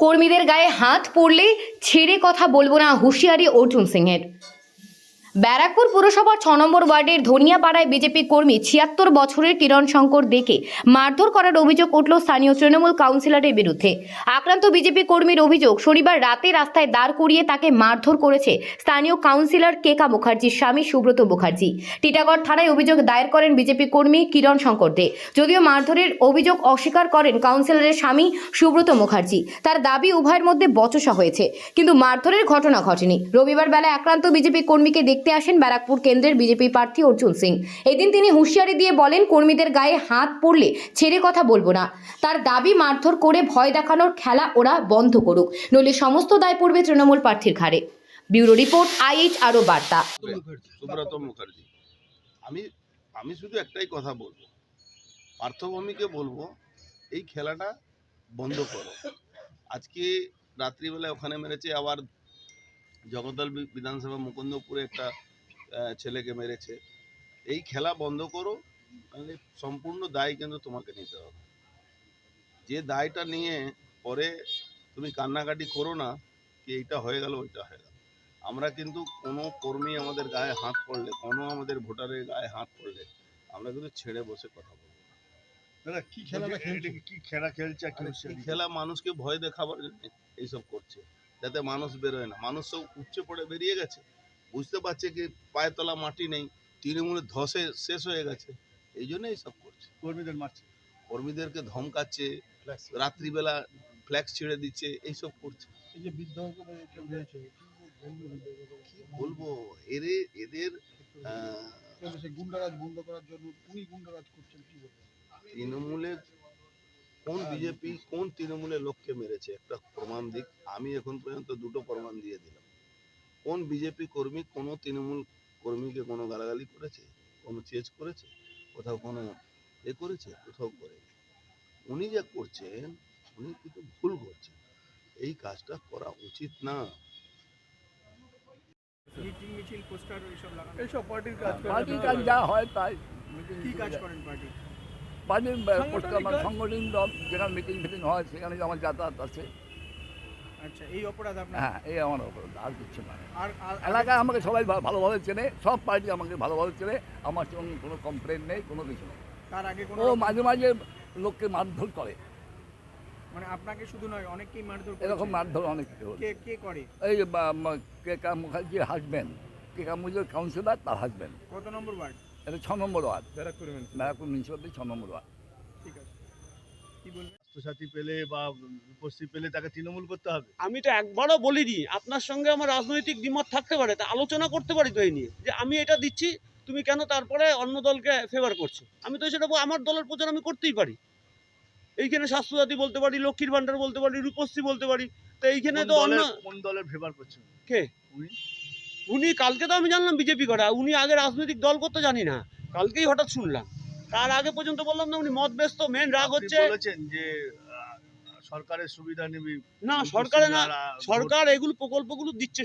কর্মীদের গায়ে হাত পড়লে ছেড়ে কথা বলব না হুঁশিয়ারি অর্জুন সিংয়ের ব্যারাকপুর পুরসভার ছ নম্বর ওয়ার্ডের ধনিয়াপাড়ায় বিজেপি কর্মী ছিয়াত্তর বছরের কিরণ শঙ্কর দেখে মারধর করার অভিযোগ উঠল স্থানীয় তৃণমূল কাউন্সিলরের বিরুদ্ধে। আক্রান্ত বিজেপি কর্মীর অভিযোগ শনিবার রাতে রাস্তায় দাঁড় করিয়ে তাকে মারধর করেছে স্থানীয় কাউন্সিলর কেকা মুখার্জির স্বামী সুব্রত মুখার্জি। টিটাগড় থানায় অভিযোগ দায়ের করেন বিজেপি কর্মী কিরণ শঙ্কর দে। যদিও মারধরের অভিযোগ অস্বীকার করেন কাউন্সিলরের স্বামী সুব্রত মুখার্জি, তার দাবি উভয়ের মধ্যে বচসা হয়েছে। কিন্তু মারধরের ঘটনা ঘটেনি। রবিবার বেলায় আক্রান্ত বিজেপি কর্মীকে দেখতে আসেন ব্যারাকপুর কেন্দ্রের বিজেপি প্রার্থী অর্জুন সিং। এদিন তিনি হুঁশিয়ারি দিয়ে বলেন, কর্মীদের গায়ে হাত পড়লে ছেড়ে কথা বলব না। তার দাবি মারধর করে ভয় দেখানোর খেলা ওরা বন্ধ করুক, নইলে সমস্ত দায় পড়বে তৃণমূল প্রার্থীর ঘাড়ে। ব্যুরো রিপোর্ট, আইএইচ আরও বার্তা। আমি আমি শুধু একটাই কথা বলব। পার্থভূমিকে বলব, এই খেলাটা বন্ধ করো। আজকে রাত্রিবেলায় ওখানে মেরেছে আবার জগদ্দল বিধানসভা মুকুন্দপুরে একটা ছেলেকে মেরেছে। এই খেলা বন্ধ করো নাহলে সম্পূর্ণ দায় কিন্তু তোমাকে নিতে হবে। যে দায়টা নিয়ে পরে তুমি কান্নাকাটি করো না কি এইটা হয়ে গেল ওইটা হয়ে গেল। আমরা কিন্তু কোনো কর্মী আমাদের গায়ে হাত পড়লে কোনো আমাদের ভোটারের গায়ে হাত পড়লে আমরা কিন্তু ছেড়ে বসে কথা বলব দাদা কি খেলা খেলছে খেলা মানুষকে ভয় দেখাবার জন্য এইসব করছে। যাতে মানুষ বেরোয় না। মানুষ সব উপচে পড়ে বেরিয়ে গেছে। বুঝতে পারছে কি পায়ের তলা মাটি নেই তৃণমূলের ধসে শেষ হয়ে গেছে। এই জন্য এইসব করছে। কর্মীদের মারছে। কর্মীদেরকে ধমকাচ্ছে রাত্রিবেলা ফ্ল্যাক্স ছেড়ে দিচ্ছে এইসব করছে। এই যে কি বলব এদের এদের গুন্ডারাজ বন্ধ করার জন্য উনি গুন্ডারাজ করছেন কি তৃণমূলের কোন বিজেপি কোন তৃণমূলের লোককে মেরেছে? একটা প্রমাণ দিক। আমি এখন পর্যন্ত দুটো প্রমাণ দিয়ে দিলাম। কোন বিজেপি কর্মী কোনো তৃণমূল কর্মীকে কোনো গালাগালি করেছে? কোনো চেজ করেছে? কোথাও কোনো এ করেছে? কোথাও করে উনি যা করছেন উনি কিন্তু ভুল করছেন। এই কাজটা করা উচিত না। মিছিল পোস্টার এইসব লাগানো? এইসব পার্টির কাজ পার্টির কাজ যা হয় তাই। কি কাজ করেন পার্টি? মানে কাজ? সংগঠন দল? যেখানে মিটিং ফিটিং হয় সেখানে আমার যাতায়াত আছে। আচ্ছা এই অপরাধ আপনার? হ্যাঁ এই আমার অপরাধ আর কিছু না। আর এলাকায় আমাকে সবাই ভালোভাবে চেনে সব পার্টি আমাকে ভালোভাবে চেনে আমার সঙ্গে কোনো কমপ্লেন নেই কোনো কিছু নেই। তার আগে ও মাঝে মাঝে লোককে মারধর করে। মানে আপনাকে শুধু নয় অনেকেই মারধর এরকম মারধর অনেক কে কে করে? এই বা- কা মুখার্জির হাজব্যান্ড কে কা মুখার্জির কাউন্সিলর তার হাজব্যান্ড কত নম্বর ওয়ার্ড? এটা ছ number ward. Barrackpore Barrackpore municipality ছ নম্বর ওয়ার্ড। ঠিক আছে। স্বাস্থ্যসাথী পেলে বা রূপশ্রী পেলে তাকে তৃণমূল করতে হবে। আমি তো একবারও বলিনি আপনার সঙ্গে আমার রাজনৈতিক দ্বিমত থাকতে পারে তা আলোচনা করতে পারি তো এই নিয়ে যে আমি এটা দিচ্ছি তুমি কেন তারপরে অন্য দলকে ফেভার করছ? আমি তো সেটা আমার দলের প্রচার আমি করতেই পারি। এইখানে স্বাস্থ্যসাথী বলতে পারি লক্ষ্মীর ভান্ডার বলতে পারি রূপশ্রী বলতে পারি তো এইখানে তো অন্য দলের- কোন দলের ফেভার করছেন কে? উনি? কালকে তো আমি জানলাম বিজেপি করা উনি আগে রাজনৈতিক দল করতে জানি না কালকেই হঠাৎ শুনলাম তার আগে পর্যন্ত বললাম না উনি মত ব্যস্ত মেন রাগ হচ্ছে বলেছেন যে সরকারের সুবিধা নেবে না সরকারে না সরকার এগুলো প্রকল্পগুলো দিচ্ছে